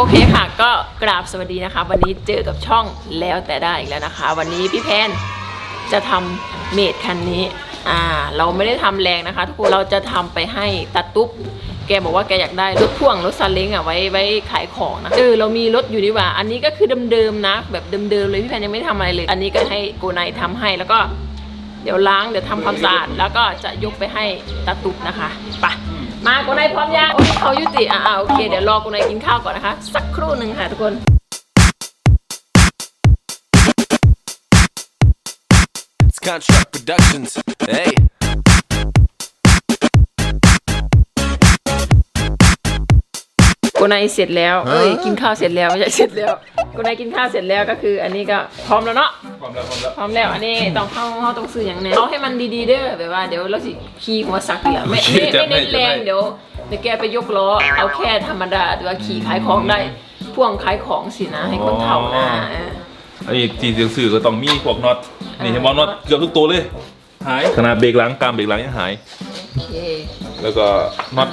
โอเคค่ะก็กราบสวัสดีนะคะ วันนี้เจอกับช่องแล้วแต่ได้อีกแล้วนะคะ วันนี้พี่แพนจะทำเมดคันนี้อ่าเราไม่ได้ทำแรงนะคะ ทุกคนเราจะทำไปให้ตาตุ๊บแกบอกว่าแกอยากได้รถพ่วงรถซาเล้งอะไว้ไว้ขายของนะเออเรามีรถอยู่ดีกว่า อันนี้ก็คือเดิมๆนะ แบบเดิมๆเลยพี่แพนยังไม่ได้ทำอะไรเลย อันนี้ก็ให้โกไนทำให้แล้วก็เดี๋ยวล้างเดี๋ยวทำความสะอาดแล้วก็จะยกไปให้ตาตุบนะคะไป มาโกนายพร้อมยังโอ้ยเขายุติอ่าโอเค เดี๋ยวรอโกนายกินข้าวก่อนนะคะ สักครู่หนึ่งค่ะทุกคน กนายเสร็จแล้วเอ้ยกินข้าวเสร็จแล้วไม่ใช่เสร็จแล้วโกนายกินข้าวเสร็จแล้วก็คือ อันนี้ก็พร้อมแล้วเนาะความแล้วความแล้วพร้อมแล้วอันนี้ต้องเข้าเข้าต้องซื้ออย่างแนี้เอาให้มันดีๆเด้อแบบว่าเดี๋ยวเราสิขี่หัวซักเหลือไม่ไม่ไม่เน้นแรงเดี๋ยวเดี๋ยวแกไปยกล้อเอาแค่ธรรมดาหรือว่าขี่ขายของได้พ่วงขายของสินะให้คนเฒ่านะเอออันนี้ที่สื่อก็ต้องมีพวกน็อตนี่เห็นบอกน็อตเกือบทุกตัวเลยหายขนาดเบรกหลังกามเบรกหลังยังหายโอเคแล้วก็น็อต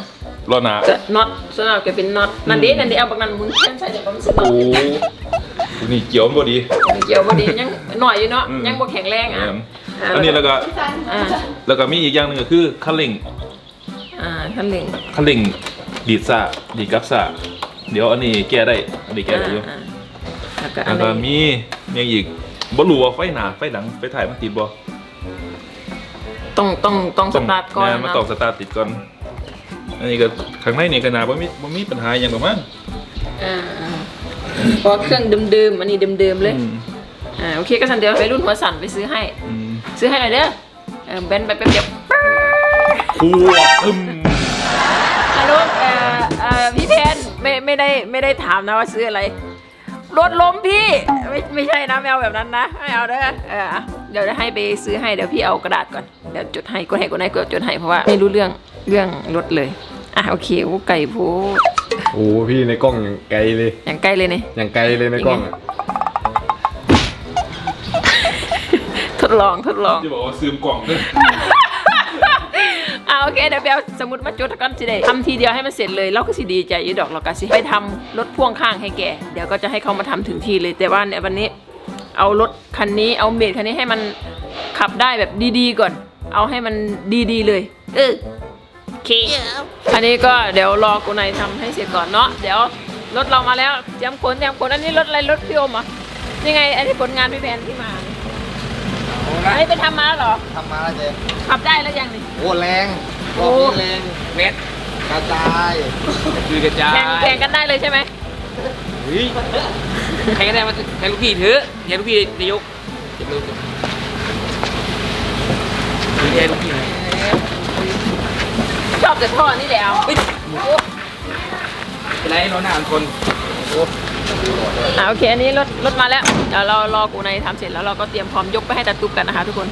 ล้อหน้าก็น็อตส่วนมากจะเป็นน็อตนั่นเด้นั่นเด้เอาบักนั้นหมุนแค่นใส่เดี๋ยวมันสิน็อโอ้ตนี่เกี่ยวมันพอดี เกี่ยวบ่ดียังหน่อยอยู่เนาะอืมยังบ่แข็งแรงอะแม่นอันนี้แล้วก็อ่าแล้วก็มีอีกอย่างหนึงก็คือคันเร่งอ่าท่านหนึ่งคันเร่งดีดซ่าดีดกับซ่าเดี๋ยวอันนี้แก้ได้อันนี้แก้ได้อยู่อ่าแล้วก็อัแล้นวก็นี้มีมีอีกบ่รู้ว่าไฟหน้าไฟหลังไฟถ่ายมันติดบ่ต้องต้องต้องสตาร์ทก่อนแม่มันนะต้องสตาร์ทติดก่อน อันนี้ก็ข้างในนี่ก็น่าบ่มีบ่มีปัญหาอย่างประมาณอ่าอ่าเพราะเครื่องเดิมๆอันนี้เดิมๆเลย อืมอ่าโอเคก็สันเดียวไปรุ่นหัวสั่นไปซื้อให้ อืมซื้อให้หน่อยเด้อเออเบนไปแป๊บเดียวครัวอึมฮัลโหลเอ่อเอ่อพี่เพนไม่ไม่ได้ไม่ได้ถามนะว่าซื้ออะไรรถล้มพี่ไม่ไม่ใช่นะไม่เอาแบบนั้นนะไม่เอาเด้อเออเดี๋ยวจะให้ไปซื้อให้เดี๋ยวพี่เอากระดาษก่อนเดี๋ยวจดให้กดให้กดให้กดจดให้เพราะว่าไม่รู้เรื่อง เรื่องรถเลย อะโอเคโอ้ไก่ผู้โอ้พี่ในกล้องอย่างไกลเลย อย่างใกล้เลยนี่อย่างไกลเลยในกล้องอะทดลองทดลอง จะบอกว่าซื้มกล่องด้วยอ่าโอเคเดี๋ยวไปเอาสมุดมาจดกันสิเดทำทีเดียวให้มันเสร็จเลยเราก็สิดีใจอยี่ดอกเราก็สิไปทำรถพ่วงข้างให้แกเดี๋ยวก็จะให้เขามาทำถึงที่เลย แต่ว่าเนี่ยวันนี้ เอารถคันนี้เอาเมดคันนี้ให้มันขับได้แบบดีๆก่อน เอาให้มันดีๆเลย เออ โอเค อันนี้ก็เดี๋ยวรอกูนายทำให้เสร็จก่อนเนาะ เดี๋ยวรถเรามาแล้วเตรียมขนเตรียมขนอันนี้รถอะไรรถพี่โอมเหรอนี่ไง อันนี้ผลงานพี่แพนที่มาอันนี้ไปทำมาแล้วเหรอ ทำมาแล้วเจ๊ขับได้แล้วยังนี่ โอ้แรงโอ้รอบนี้แรงเม็ดกระจายคือกระจาแข่งยแข่งกันได้เลยใช่ไหมเฮ้ยใครก็ได้มาใครลูกพี่ถืออย่าลูกพี่นายกเก็บมือถือแทนลูกพี่หน่ อยชอบแต่ท่อนี่แหละเฮ้ยเป็นไรเราหน้าคนอ่าโอเคอันนี้รถรถมาแล้วเดี๋ยวเรารอกูในทำเสร็จแล้วเราก็เตรียมพร้อมยกไปให้ตาตุ๊กกันนะคะทุกคน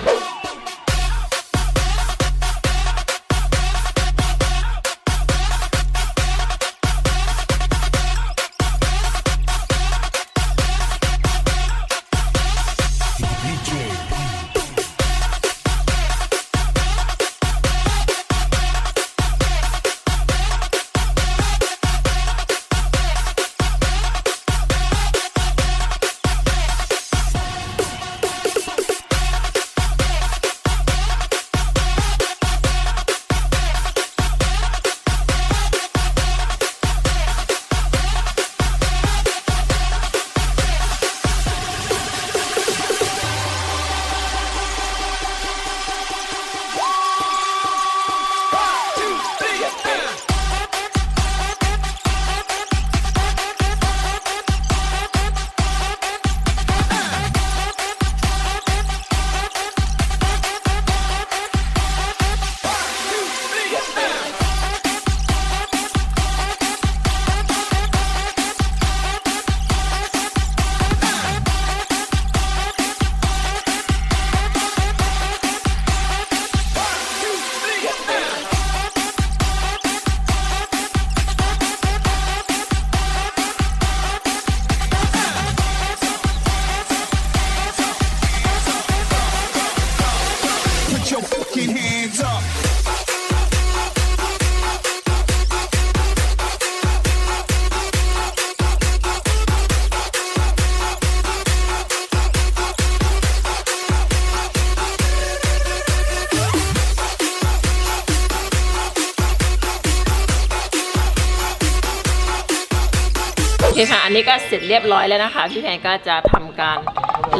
เคค่ะ อันนี้ก็เสร็จเรียบร้อยแล้วนะคะ พี่แพนก็จะทำการ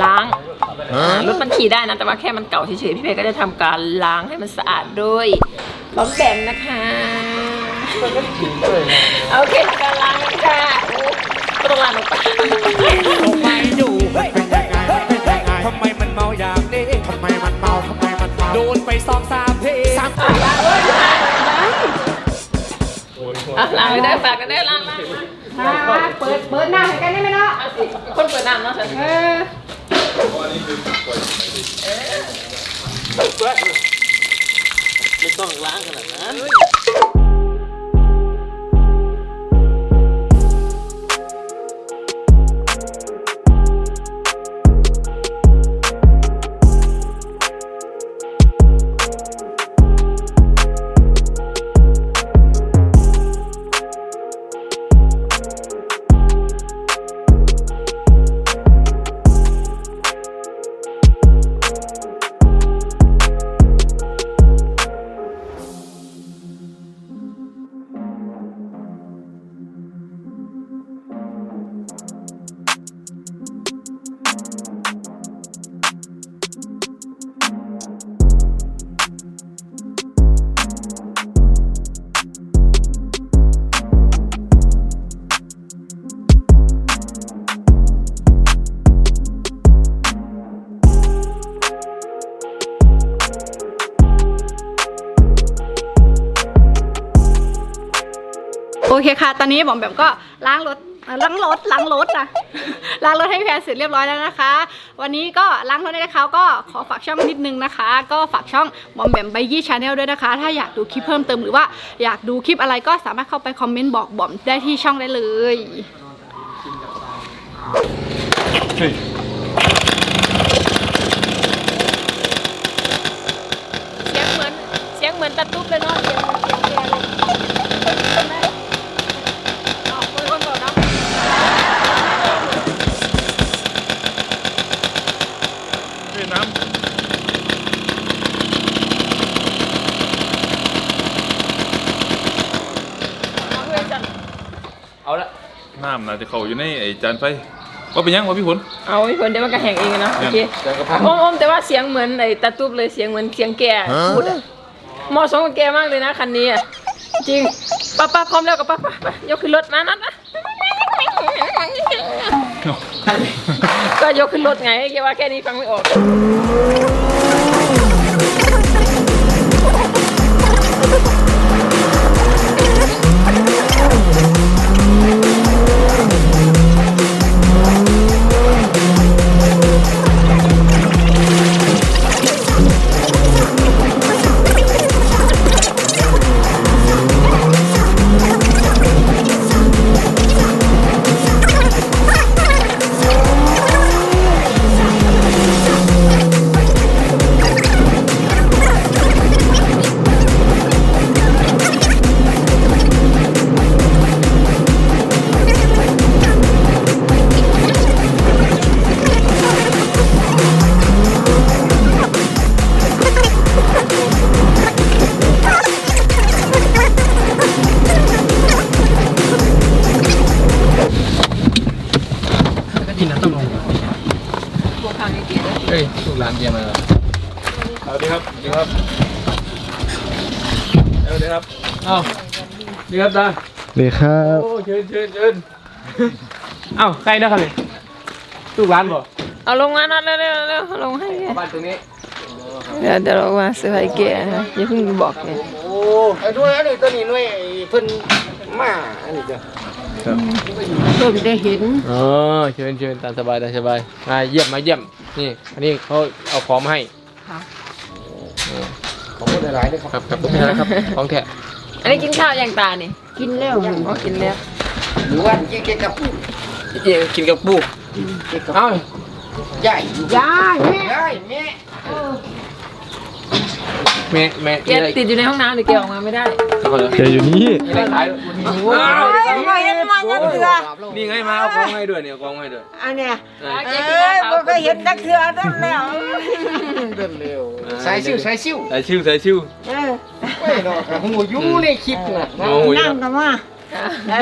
ล้างอ่ารถมันขี่ได้นะ แต่ว่าแค่มันเก่าเฉยๆ พี่แพนก็จะทำการล้างให้มันสะอาดด้วยล้อมแบมนะคะโอเคทำการล้างแล้วค่ะโอ้ก็ต้องล้างลงไปไม่อยู่เป็นยังไงเป็นยังไงทำไมมันเมาอย่างนี้ทำไมมันเมาทำไมมันเมาโดนไปสองสามทีสามอะล้างไปได้ฝากกันได้ล้างล้าง ล้างเปิดเปิดหน้าให้กันได้ไหมเนาะเอาสิคนเปิดน้ำเนาะฉันเออโอ อเคค่ะ ตอนนี้บอมแบบก็ล้างรถล้างรถล้างรถนะล้างรถให้พี่แพนเสร็จเรียบร้อยแล้วนะคะ วันนี้ก็ล้างรถได้แล้วก็ขอฝากช่องนิดนึงนะคะ ก็ฝากช่องบอมแบมไบยี่ชาแนลด้วยนะคะ ถ้าอยากดูคลิปเพิ่มเติมหรือว่าอยากดูคลิปอะไรก็สามารถเข้าไปคอมเมนต์บอกบอมได้ที่ช่องได้เลย เฮ้ย เสียงเหมือนเสียงเหมือนตะตุ๊บเลยเนาะเสียงเหมือนเสียงแกเลยเอาคุยคนก่อนเนาะ เฮ้ยน้ เอาเพื่อนจัน เอาละำน้ำน่าจะเข้าอยู่ในไอ้จานไฟว่าเป็นยังวะพี่ผล เอาพี่ฝนเดี๋ยวมันก็แห้งเองอะเนาะโอเคเดี๋ยวกระพังโอมๆแต่ว่าเสียงเหมือนไอ้ตะตุ๊บเลยเสียงเหมือนเสียงแกพูดอะเหมาะสมกับแกมากเลยนะคันนี้อะจริงป้าป้าพร้อมแล้วกับป้าป้าป้ายกขึ้นรถมานัดนะก็ยกขึ้นรถไงแกว่าแค่นี้ฟังไม่ออก ลูกหลานเยี่ยมมาสวัสดีครับสวัสดีครับสวัสดีครับเอ้าดีครับตาเลยครับโอ้เชิญเชิญเชิญเอ้าใครนะครับเนี่ยลูกหลานบ่เอาลงมานัดเร็วเร็วเร็วลงให้แกบ้านตรงนี้เดี๋ยวเดี๋ยวเรามาเซอร์ไพรส์แกนะอย่าเพิ่งบอกแกโอ้ไอ้ด้วยอันนี้ตัวนี้หน่วยไอ้เพิ่นมาอันนี้จ้ะ เพิ่งได้เห็นอ๋อเชิญเชิญตามสบายตามสบายมาเยี่ยมมาเยี่ยมนี่ อันนี้เขาเอาของมาให้ค่ะของคนหลายๆเลยครับครับครับไม่ใช่ครับของแท้อันนี้กินข้าวยังตานี่กินแล้วอ๋อกินแล้วหรือว่ากินกับปูเองกินกับปูเอ้าใหญ่ยายแม่ใหญ่แม่ แม่แม่แกติดอยู่ในห้องน้ำหรือแกออกมาไม่ได้แกอยู่นี่มีอะไรขายไม่เห็นมันก็เถื่อนี่ไงมาเอาของให้ด้วยเนี่ยเอาของให้ด้วยอันเนี้ยอะเอแกกินอข้าวบ่เคยเห็นนักเถื่อนั่นแล้วเดินเร็วใส่ชิวใส่ชิวใส่ชิวใส่ชิวเออไม่หรอกผมอยู่ในคลิปนะนั่งกันมาอะ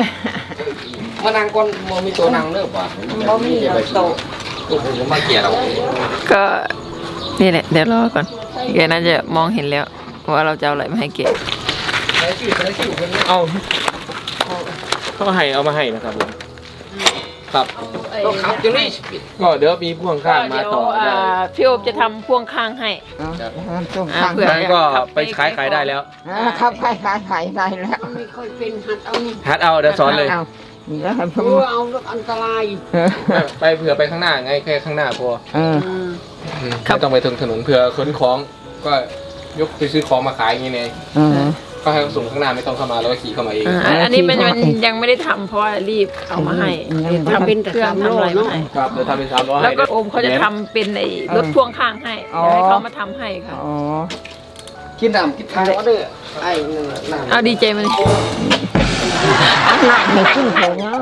มานั่งก่อนบ่มีตัวนั่งเด้อป่ะบ่มีโต๊ะโอ้โหมาเกลียดเราก็นี่แหละเดี๋ยวรอก่อน แกน่าจะมองเห็นแล้วว่าเราจะเอาอะไรมาให้แกเอาเขาให้เอามาให้นะครับผมครับก็ขับอยู่นี่ก็เดี๋ยวมีพ่วงข้างมาต่อเดี๋ยวได้อ่าพี่โอบจะทำพ่วงข้างให้อ่าเผื่อ นั้นก็ไปขายขายได้แล้วครับขายขายขายได้แล้วฮัดเอาเดี๋ยวสอนเลยเอานี่แล้วให้ผมเอาเรื่องอันตรายไปเผื่อไปข้างหน้าไงแค่ข้างหน้าพอ เออ ไม่ต้องไปถึงถนนเผื่อขนของก็ยกไปซื้อของมาขายอย่างนี้ไงเออก็ให้เขาส่งข้างหน้าไม่ต้องเข้ามาแล้วก็ขี่เข้ามาเอง อ่าอันนี้มันมันยังไม่ได้ทำเพราะว่ารีบเอามาให้ทำเป็นเครื่องทำอะไรมาให้ครับเดี๋ยวทำเป็นสามร้อยแล้วก็โอมเขาจะทำเป็นไอ้รถพ่วงข้างให้เดี๋ยวให้เขามาทำให้ค่ะอ๋อกินน้ำกินข้าวเด้อไอ้นั่นน่ะน้ำเอาดีใจมัน อันนั้นให้ขึ้นผมเนาะ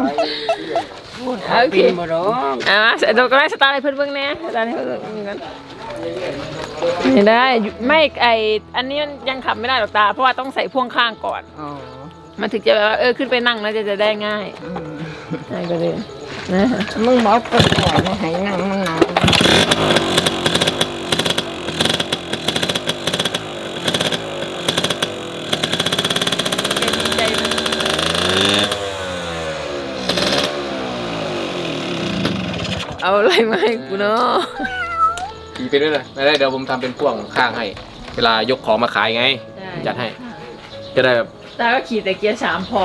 โอเคกินบ่ดอกอ่าเดี๋ยวก็ได้สตาร์ทให้เพื่อนเบิ่งแน่สตาร์ทให้เพื่อนเบิ่งกันไม่ได้ไม่ไออันนี้มันยังขับไม่ได้หรอกตา เพราะว่าต้องใส่พ่วงข้างก่อนอ๋อมันถึงจะแบบว่าเออขึ้นไปนั่งแล้วจะจะได้ง่ายอืมง่ายก็เลยนะมึงบอกเปิดก่อนนะให้นั่งมันหนาว เอา อะไรมาให้กูเนาะขี่ไปด้วยเลยไม่ได้เดี๋ยวผมทำเป็นพ่วงข้างให้ เวลายกของมาขายไง จัดให้ จะได้แบบตาก็ขี่แต่เกียร์สามพอ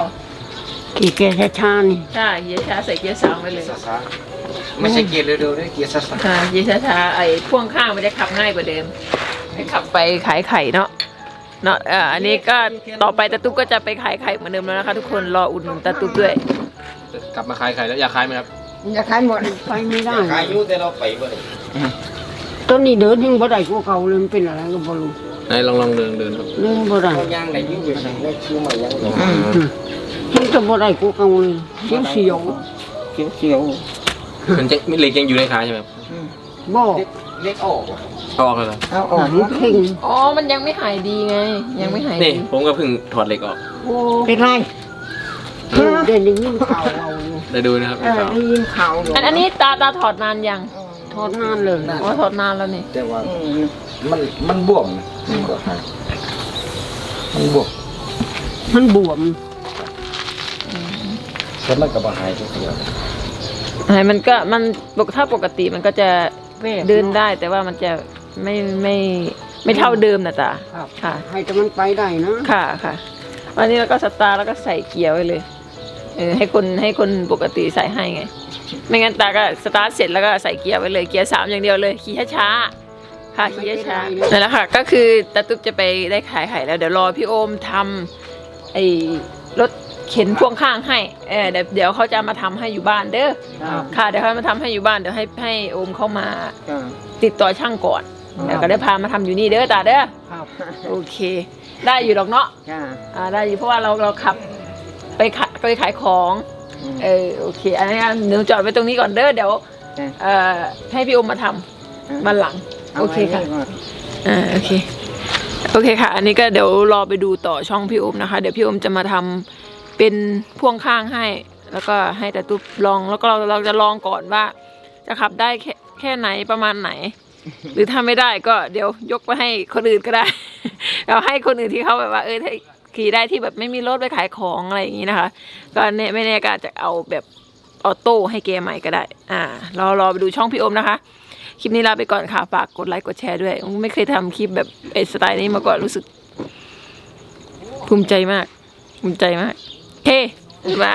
กี่แกช้าๆนี่ใช่เกียร์ช้าใส่เกียร์สามไปเลยไม่ใช่เกียร์เร็วๆด้วยเกียร์สัสค่ะเกียร์ช้าๆไอ้พ่วงข้างมันจะขับง่ายกว่าเดิมให้ขับไปขายไข่เนาะเนาะเอ่ออันนี้ก็ต่อไปตาตุ๊กก็จะไปขายไข่เหมือนเดิมแล้วนะคะ ทุกคนรออุดหนุนตาตุ๊กด้วย กลับมาขายไข่แล้วอยากขายไหมครับ อย่าขายหมดไปไม่ได้ ขายอยู่แต่เราไปบ่ได้ตอนนี้เดินยังบ่ได้กว่าเก่าเลยมันเป็นอะไรก็บ่รู้ไหนลองลองเดินเดินครับเดินบ่ได้ย่างไหนยิ่งไปทางได้คิวมายังมันก็บ่ได้กว่าเก่าเลยเสียวเสียวเขียวมันจะเหล็กยังอยู่ในขาใช่ไหมครับๆบ่เล็กออกออกเลยเหรอๆเอาออกหมันเพ่งอ๋อ มันยังไม่หายดีไง ยังไม่หายนี่ดีผมก็เพิ่งถอดเหล็กออกโอ้เป็นไร เออได้ยินข่าวเอาอยู่ได้ดูนะครับเออได้ยินข่าวอยู่อันอันนี้ตาตาถอดนานยังทอดนานเลยอ๋อถอดนานแล้วนี่แต่ว่าอืมมันมันบวมมันบวมมันบวมมันบวมแล้วมันก็บ่หายทุกทีหายมันก็มันปกถ้าปกติมันก็จะแวบเดินได้ แต่ว่ามันจะไม่ไม่ไม่เท่าเดิมนะตาครับค่ะให้แต่มันไปได้นะค่ะค่ะวันนี้เราก็สตาร์ทแล้วก็ใส่เกียร์ไว้เลย เออให้คนให้คนปกติใส่ให้ไง ไม่งั้นตาก็สตาร์ทเสร็จแล้วก็ใส่เกียร์ไว้เลยเกียร์สามอย่างเดียวเลยขี่ช้าๆค่ะขี่ช้าๆนั่นแหละค่ะ ก็คือตาตุ๊บจะไปได้ขายไข่แล้วเดี๋ยวรอพี่โอมทำไอ้รถเข็นพ่วงข้างให้เออเดี๋ยวเดี๋ยวเขาจะมาทำให้อยู่บ้านเด้อครับค่ะเดี๋ยวเขามาทำให้อยู่บ้านเดี๋ยวให้ให้โอมเข้ามาจ้ะติดต่อช่างก่อนเดี๋ยวก็ได้พามาทำอยู่นี่เด้อตาเด้อครับโอเค ได้อยู่หรอกเนาะจ้ะอ่าได้อยู่เพราะว่าเราเราขับ ไปขายไปขายของอืมเออโอเคอันนี้หนูจอดไว้ตรงนี้ก่อนเด้อเดี๋ยวจ้ะเอ่อให้พี่โอมมาทำวันหลัง โอเคค่ะาไว้ก่นอ่าโอเคโอเคค่ะ อันนี้ก็เดี๋ยวรอไปดูต่อช่องพี่โอมนะคะ เดี๋ยวพี่โอมจะมาทำเป็นพ่วงข้างให้ แล้วก็ให้แต่ตุ๊บลองแล้วก็เราเราจะลองก่อนว่า จะขับได้แค่แค่ไหนประมาณไหน หรือถ้าไม่ได้ก็เดี๋ยวยกไปให้คนอื่นก็ได้เราให้คนอื่นที่เขาแบบว่าเออถ้า ขี่ได้ที่แบบไม่มีรถไปขายของอะไรอย่างนี้นะคะ ก็เนี่ยไม่แน่ก็อาจะเอาแบบออโต้ให้แกมใหม่ก็ได้ อ่ารอรอไปดูช่องพี่อมนะคะ คลิปนี้ลาไปก่อนค่ะ ฝากกดไลค์กดแชร์ด้วย ไม่เคยทำคลิปแบบไอ้สไตล์นี้มาก่อนรู้สึก ภูมิใจมาก ภูมิใจมากโอเคมา